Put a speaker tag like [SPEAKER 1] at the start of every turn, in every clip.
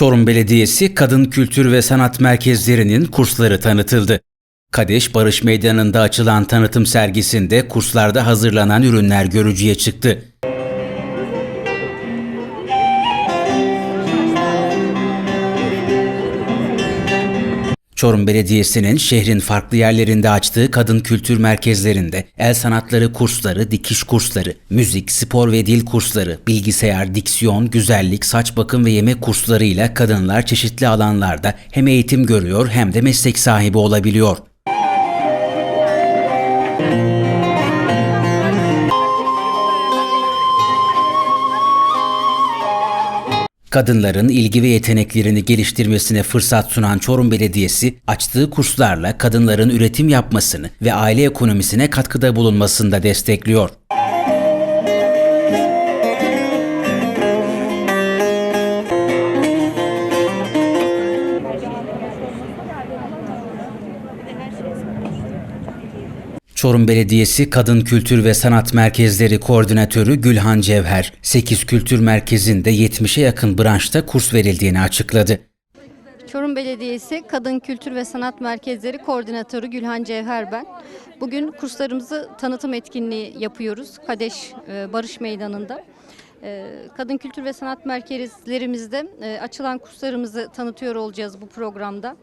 [SPEAKER 1] Çorum Belediyesi Kadın Kültür ve Sanat Merkezlerinin kursları tanıtıldı. Kadeş Barış Meydanı'nda açılan tanıtım sergisinde kurslarda hazırlanan ürünler görücüye çıktı. Çorum Belediyesi'nin şehrin farklı yerlerinde açtığı kadın kültür merkezlerinde el sanatları kursları, dikiş kursları, müzik, spor ve dil kursları, bilgisayar, diksiyon, güzellik, saç bakım ve yemek kurslarıyla kadınlar çeşitli alanlarda hem eğitim görüyor hem de meslek sahibi olabiliyor. Kadınların ilgi ve yeteneklerini geliştirmesine fırsat sunan Çorum Belediyesi, açtığı kurslarla kadınların üretim yapmasını ve aile ekonomisine katkıda bulunmasında destekliyor. Çorum Belediyesi Kadın Kültür ve Sanat Merkezleri Koordinatörü Gülhan Cevher, 8 kültür merkezinde 70'e yakın branşta kurs verildiğini açıkladı.
[SPEAKER 2] Çorum Belediyesi Kadın Kültür ve Sanat Merkezleri Koordinatörü Gülhan Cevher ben. Bugün kurslarımızı tanıtım etkinliği yapıyoruz Kadeş e, Barış Meydanı'nda. E, Kadın Kültür ve Sanat Merkezlerimizde e, açılan kurslarımızı tanıtıyor olacağız bu programda.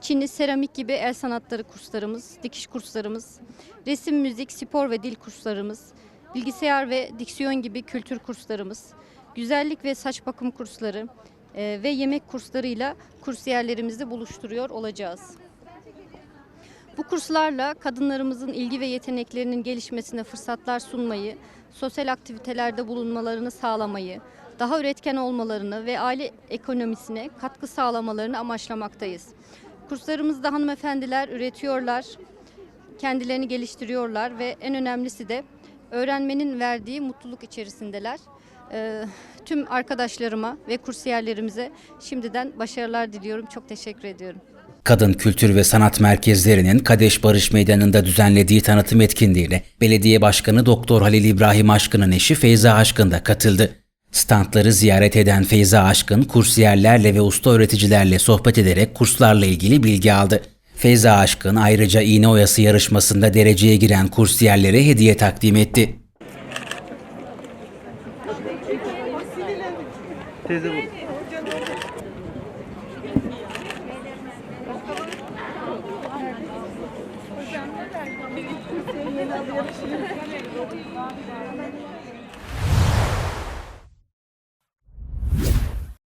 [SPEAKER 2] Çinli seramik gibi el sanatları kurslarımız, dikiş kurslarımız, resim, müzik, spor ve dil kurslarımız, bilgisayar ve diksiyon gibi kültür kurslarımız, güzellik ve saç bakım kursları e, ve yemek kurslarıyla kursiyerlerimizi buluşturuyor olacağız. Bu kurslarla kadınlarımızın ilgi ve yeteneklerinin gelişmesine fırsatlar sunmayı, sosyal aktivitelerde bulunmalarını sağlamayı, daha üretken olmalarını ve aile ekonomisine katkı sağlamalarını amaçlamaktayız. Kurslarımızda hanımefendiler üretiyorlar, kendilerini geliştiriyorlar ve en önemlisi de öğrenmenin verdiği mutluluk içerisindeler. Ee, tüm arkadaşlarıma ve kursiyerlerimize şimdiden başarılar diliyorum. Çok teşekkür ediyorum.
[SPEAKER 1] Kadın Kültür ve Sanat Merkezlerinin Kadeş Barış Meydanı'nda düzenlediği tanıtım etkinliğine Belediye Başkanı Doktor Halil İbrahim Aşkın'ın eşi Feyza Aşkın da katıldı. Standları ziyaret eden Feyza Aşkın, kursiyerlerle ve usta öğreticilerle sohbet ederek kurslarla ilgili bilgi aldı. Feyza Aşkın ayrıca iğne oyası yarışmasında dereceye giren kursiyerlere hediye takdim etti.
[SPEAKER 3] Teyze bu.